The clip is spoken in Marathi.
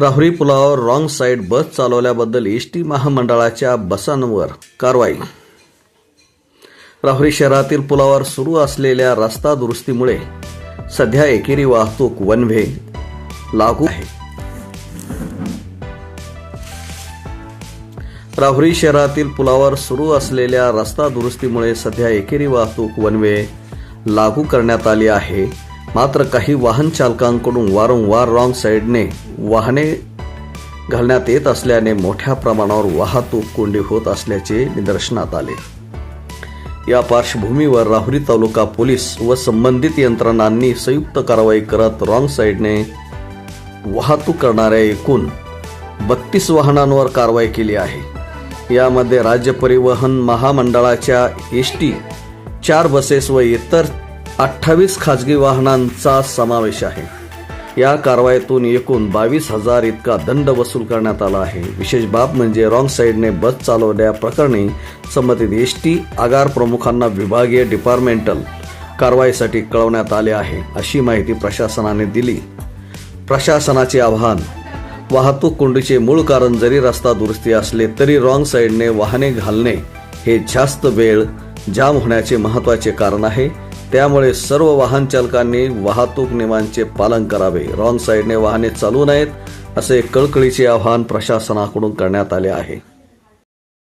राहुरी पुलावर रॉंग साईड बस चालवल्याबद्दल एस टी महामंडळाच्या बसांवर कारवाई. राहुरी शहरातील पुलावर सुरू असलेल्या रस्ता दुरुस्तीमुळे सध्या एकेरी वाहतूक वन वे लागू आहे. राहुरी शहरातील पुलावर सुरू असलेल्या रस्ता दुरुस्तीमुळे सध्या एकेरी वाहतूक वन वे लागू करण्यात आली आहे. मात्र काही वाहन चालकांकडून वारंवार रॉंग साईडने वाहने घालण्यात येत असल्याने मोठ्या प्रमाणावर वाहतूक कोंडी होत असल्याचे निदर्शनात आले. या पार्श्वभूमीवर राहुरी तालुका पोलीस व संबंधित यंत्रणांनी संयुक्त कारवाई करत रॉंग साईडने वाहतूक करणाऱ्या एकूण बत्तीस वाहनांवर कारवाई केली आहे. यामध्ये राज्य परिवहन महामंडळाच्या एस टी चार बसेस व इतर अठ्ठावीस खाजगी वाहनांचा समावेश आहे. या कारवाईतून एकूण बावीस हजार इतका दंड वसूल करण्यात आला आहे. विशेष बाब म्हणजे रॉंग साईडने बस चालवल्याप्रकरणी संबंधित एस टी आगार प्रमुखांना विभागीय डिपार्टमेंटल कारवाईसाठी कळवण्यात आले आहे अशी माहिती प्रशासनाने दिली. प्रशासनाचे आव्हान वाहतूक कोंडीचे मूळ कारण जरी रस्ता दुरुस्ती असले तरी रॉंग साईडने वाहने घालणे हे जास्त वेळ जाम होण्याचे महत्त्वाचे कारण आहे. त्यामुळे सर्व वाहन चालकांनी वाहतूक नियमांचे पालन करावे. रॉंग साईडने वाहने चालू नयेत असे कळकळीचे आवाहन प्रशासनाकडून करण्यात आले आहे.